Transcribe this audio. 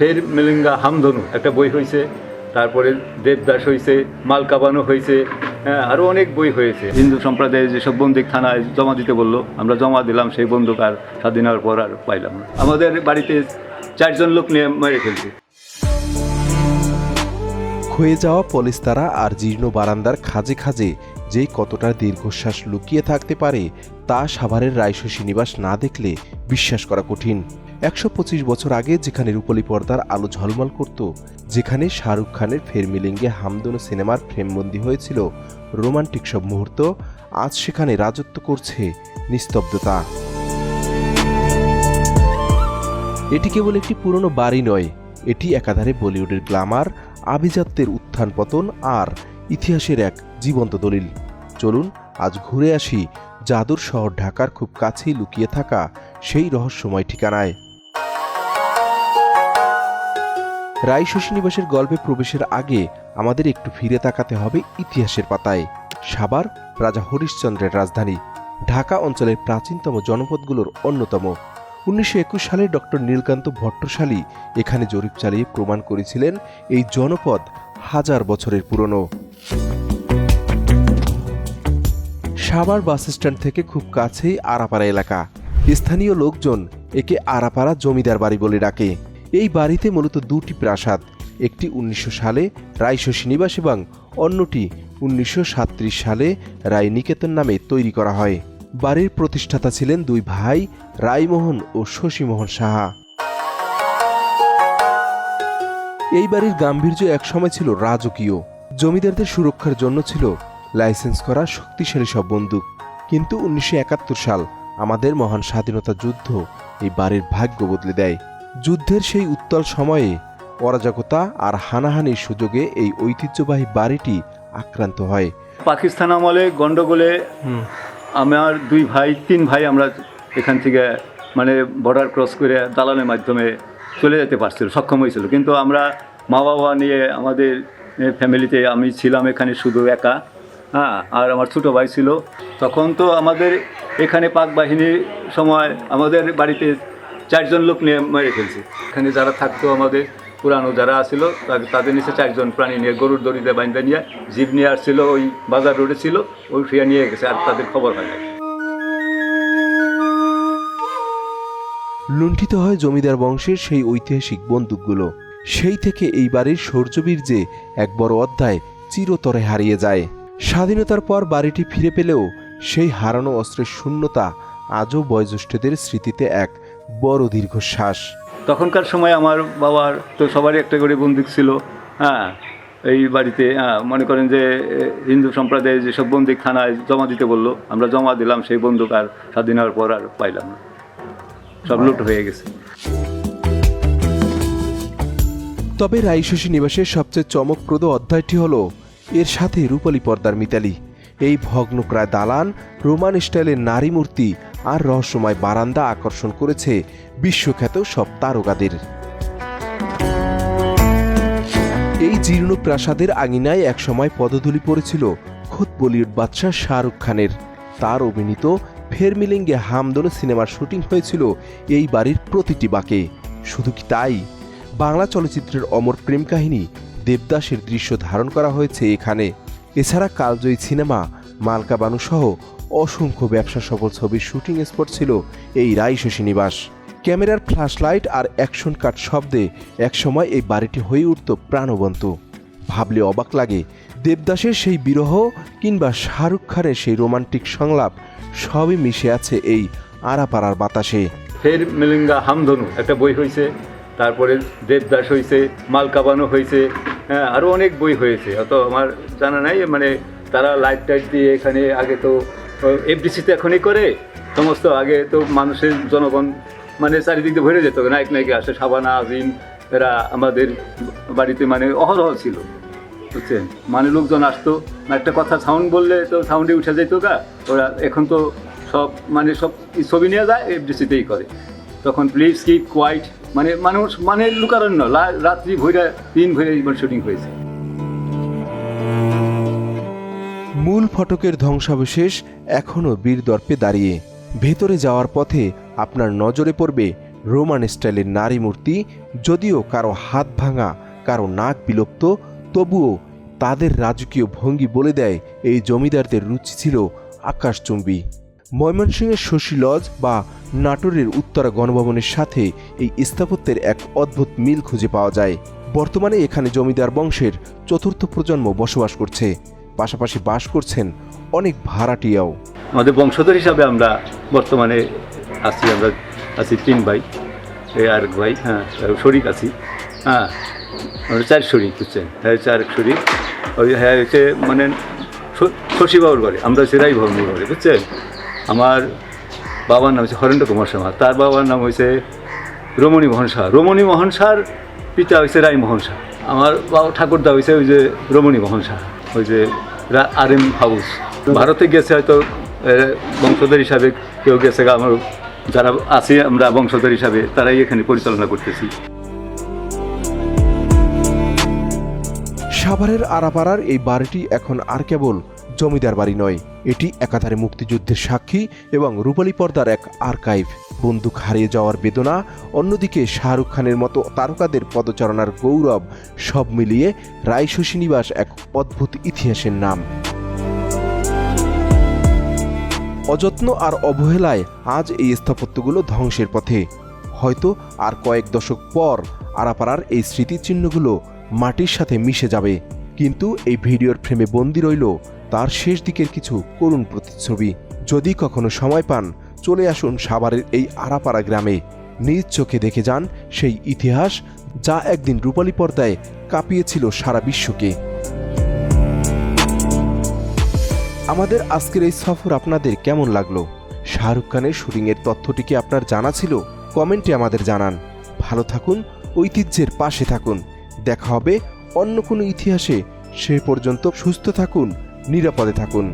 ফের মেলিঙ্গা হামধনু একটা বই হয়েছে তারপরে দেবদাস হয়েছে মালকাবানো হয়েছে হ্যাঁ আরও অনেক বই হয়েছে। হিন্দু সম্প্রদায়ের যেসব বন্দুক থানায় জমা দিতে বলল, আমরা জমা দিলাম, সেই বন্দুক আর স্বাধীন হওয়ার পর আর পাইলাম না। আমাদের বাড়িতে চারজন লোক নিয়ে মেরে ফেলছে। ক্ষয়ে যাওয়া পলিস্তারা আর জীর্ণ বারান্দার খাজে খাজে যে কতটা দীর্ঘশ্বাস লুকিয়ে থাকতে পারে তা সাভারের রায়শসী নিবাস না দেখলে বিশ্বাস করা কঠিন। একশো পঁচিশ বছর আগে যেখানে রূপলী পর্দার আলো ঝলমল করত, যেখানে শাহরুখ খানের ফেরমিলিঙ্গে হামদনু সিনেমার ফ্রেমবন্দি হয়েছিল রোমান্টিক সব মুহূর্ত, আজ সেখানে রাজত্ব করছে নিস্তব্ধতা। এটি কেবল একটি পুরনো বাড়ি নয়, এটি একাধারে বলিউডের গ্ল্যামার, আভিজাত্যের উত্থান পতন আর ইতিহাসের এক জীবন্ত দলিল। চলুন আজ ঘুরে আসি জাদুর শহর ঢাকার খুব কাছেই লুকিয়ে থাকা সেই রহস্যময় ঠিকানায়। রায় শশী নিবাসের গল্পে প্রবেশের আগে আমাদের একটু ফিরে তাকাতে হবে ইতিহাসের পাতায়। সাবার রাজা হরিশ্চন্দ্রের রাজধানী। ঢাকা অঞ্চলের প্রাচীনতম জনপদগুলোর অন্যতম। উনিশশো একুশ সালে ডক্টর নীলকান্ত ভট্টশালী এখানে জরিপ চালিয়ে প্রমাণ করেছিলেন এই জনপদ হাজার বছরের পুরনো। সাভার বাস স্ট্যান্ড থেকে খুব কাছেই আরাপাড়া এলাকা। স্থানীয় লোকজন একে আরাপাড়া জমিদার বাড়ি বলে ডাকে। এই বাড়িতে মূলত দুটি প্রাসাদ, একটি উনিশশো সালে রায়শসী নিবাস এবং অন্যটি উনিশশো সালে রায় নিকেতন নামে তৈরি করা হয়। বাড়ির প্রতিষ্ঠাতা ছিলেন দুই ভাই রায়মোহন ও শশীমোহন সাহা। এই বাড়ির গাম্ভীর্য একসময় ছিল রাজকীয়। জমিদারদের সুরক্ষার জন্য ছিল লাইসেন্স করা শক্তিশালী সব বন্দুক। কিন্তু উনিশশো একাত্তর সাল আমাদের মহান স্বাধীনতা যুদ্ধ এই বাড়ির ভাগ্য বদলে দেয়। যুদ্ধের সেই উত্তাল সময়ে অরাজকতা আর হানাহানির সুযোগে এই ঐতিহ্যবাহী বাড়িটি আক্রান্ত হয়। পাকিস্তান আমলে গন্ডগোলে আমার দুই ভাই তিন ভাই আমরা এখান থেকে মানে বর্ডার ক্রস করে দালানের মাধ্যমে চলে যেতে পারছিল সক্ষম হয়েছিল। কিন্তু আমরা মা বাবা নিয়ে আমাদের ফ্যামিলিতে আমি ছিলাম এখানে শুধু একা। হ্যাঁ আর আমার ছোটো ভাই ছিল। তখন তো আমাদের এখানে পাক বাহিনীর সময় আমাদের বাড়িতে চারজন লোক নিয়ে মেরে ফেলছে। এখানে যারা থাকতো আমাদের পুরানো যারা আসছিল তাদের নিচে চারজন প্রাণী নিয়ে গরুর দড়িতে বাইন্দা নিয়ে জীব নিয়ে আসছিল, ওই বাজার রোডে ছিল, ওই ফিরে নিয়ে গেছে, আর তাদের খবর হয় লুণ্ঠিত হয় জমিদার বংশের সেই ঐতিহাসিক বন্দুকগুলো। সেই থেকে এই বাড়ির শৌর্যবীর্যে এক বড় অধ্যায় চিরতরে হারিয়ে যায়। স্বাধীনতার পর বাড়িটি ফিরে পেলেও সেই হারানো অস্ত্রের শূন্যতা আজও বয়োজ্যেষ্ঠদের স্মৃতিতে এক বড় দীর্ঘশ্বাস। তখনকার সময় আমার বাবার তো সবারই একটা করে বন্দুক ছিল। হ্যাঁ এই বাড়িতে হ্যাঁ মনে করেন যে হিন্দু সম্প্রদায়ের যেসব বন্দুক থানায় জমা দিতে বলল আমরা জমা দিলাম সেই বন্দুক আর স্বাধীন হওয়ার পর আর পাইলাম না। সব লুট হয়ে গেছে। তবে রাইশসী নিবাসের সবচেয়ে চমকপ্রদ অধ্যায়টি হল এর সাথে রূপালী পর্দার মিতালি। এই ভগ্নপ্রায় দালান, রোমান স্টাইলের নারী মূর্তি আর রহস্যময় বারান্দা আকর্ষণ করেছে বিশ্বখ্যাত সব তারকাদের। এই জীর্ণ প্রাসাদের আঙিনায় একসময় পদধূলি পড়েছিল খোদ বলিউড বাদশাহ শাহরুখ খানের। তার অভিনীত ফেরমিলিঙ্গে হামদোনো সিনেমার শুটিং হয়েছিল এই বাড়ির প্রতিটি বাঁকে। শুধু কি তাই? বাংলা চলচ্চিত্রের অমর প্রেম কাহিনী দেবদাসের দৃশ্য ধারণ করা হয়েছে এখানে। এছাড়া কালজয়ী সিনেমা, মালকা বানু সহ অসংখ্য ব্যবসা সফল ছবির শুটিং স্পট ছিল এই রাইশসী নিবাস ক্যামেরার ফ্ল্যাশলাইট আর অ্যাকশন কাট শব্দে একসময় এই বাড়িটি হয়ে উঠত প্রাণবন্ত। ভাবলে অবাক লাগে, দেবদাসের সেই বিরহ কিংবা শাহরুখ খানের সেই রোমান্টিক সংলাপ সবই মিশে আছে এই আরাপাড়ার বাতাসে। ফের মেলিঙ্গা হামধনু, একটা বই হয়েছে তারপরে দেবদাস হয়েছে মালকাবানো হয়েছে হ্যাঁ আরও অনেক বই হয়েছে। অত আমার জানা নাই মানে তারা লাইট টাইট দিয়ে এখানে আগে তো এফডিসিতে এখনই করে, সমস্ত আগে তো মানুষের জনগণ মানে চারিদিক দিয়ে ভরে যেত, নায়ক নায়িকা আসে সাবানা আজিম, এরা আমাদের বাড়িতে মানে অহরহ ছিল, বুঝছেন? মানে লোকজন আসতো একটা কথা সাউন্ড বললে তো সাউন্ডে উঠে যেত গা, ওরা এখন তো সব মানে সব ছবি নিয়ে যায় এফডিসিতেই করে। তখন প্লিজ কিপ কোয়াইট মানে মানুষ মানে লুকারণ্য। রাত্রি ভৈরা, দিন ভৈরা শুটিং হয়েছে। মূল ফটকের ধ্বংসাবশেষ এখনও বীর দর্পে দাঁড়িয়ে। ভেতরে যাওয়ার পথে আপনার নজরে পড়বে রোমান স্টাইলের নারী মূর্তি, যদিও কারও হাত ভাঙা, কারও নাক বিলুপ্ত, তবুও তাদের রাজকীয় ভঙ্গি বলে দেয় এই জমিদারদের রুচি ছিল আকাশচুম্বী। ময়মনসিংহের শশী লজ বা নাটোরের উত্তরা গণভবনের সাথে এই স্থাপত্যের এক অদ্ভুত মিল খুঁজে পাওয়া যায়। বর্তমানে এখানে জমিদার বংশের চতুর্থ প্রজন্ম বসবাস করছে। পাশাপাশি বাস করছেন অনেক ভাড়াটিয়াও। আমাদের বংশধর হিসাবে আমরা বর্তমানে আছি, আমরা আছি তিন ভাই আর এক ভাই হ্যাঁ শরিক আছি। হ্যাঁ আমরা চার শরিক, বুঝছেন? হ্যাঁ চার শরিক। ওই হ্যাঁ হচ্ছে মানে শ- শশী বাবুর ঘরে, আমরা হচ্ছে রাই ভবনের ঘরে, বুঝছেন? আমার বাবার নাম হচ্ছে হরেন্দ্র কুমার শর্মা। তার বাবার নাম হয়েছে রমণী মোহন শাহ। রমণী মোহন শাহর পিতা হয়েছে রাই মোহন শাহ। আমার বাবা ঠাকুরদা হয়েছে ওই যে রমণী মোহন শাহ, ওই যে আর এম হাউস। ভারতে গেছে হয়তো বংশধর হিসাবে কেউ গেছে আমার যারা আছি, আমরা বংশধর হিসাবে তারাই এখানে পরিচালনা করতেছি। সাভারের আরাপাড়ার এই বাড়িটি এখন আর কেবল জমিদার বাড়ি নয়। এটি একাধারে মুক্তিযুদ্ধের সাক্ষী এবং রূপালী পর্দার এক আর্কাইভ বন্দুক হারিয়ে যাওয়ার বেদনা, অন্যদিকে শাহরুখ খানের মতো তারকাদের পদচারণার গৌরব, সব মিলিয়ে রায়শশী নিবাস এক অদ্ভুত ইতিহাসের নাম। অযত্ন আর অবহেলায় আজ এই স্থাপত্যগুলো ধ্বংসের পথে। হয়তো আর কয়েক দশক পর আরাপাড়ার এই স্মৃতিচিহ্নগুলো মাটির সাথে মিশে যাবে। কিন্তু এই ভিডিওর ফ্রেমে বন্দি রইল তার শেষ দিকের কিছু করুণ প্রতিচ্ছবি। যদি কখনো সময় পান, চলে আসুন সাভারের এই আরাপাড়া গ্রামে। নিজ চোখে দেখে যান সেই ইতিহাস যা একদিন রূপালী পর্দায় কাঁপিয়েছিল সারা বিশ্বকে। আমাদের আজকের এই সফর আপনাদের কেমন লাগল? শাহরুখ খানের শুটিংয়ের তথ্যটি কি আপনার জানা ছিল? কমেন্টে আমাদের জানান। ভালো থাকুন, ঐতিহ্যের পাশে থাকুন। দেখা হবে অন্য কোনো ইতিহাসে। সে পর্যন্ত সুস্থ থাকুন নিরাপদে থাকুন।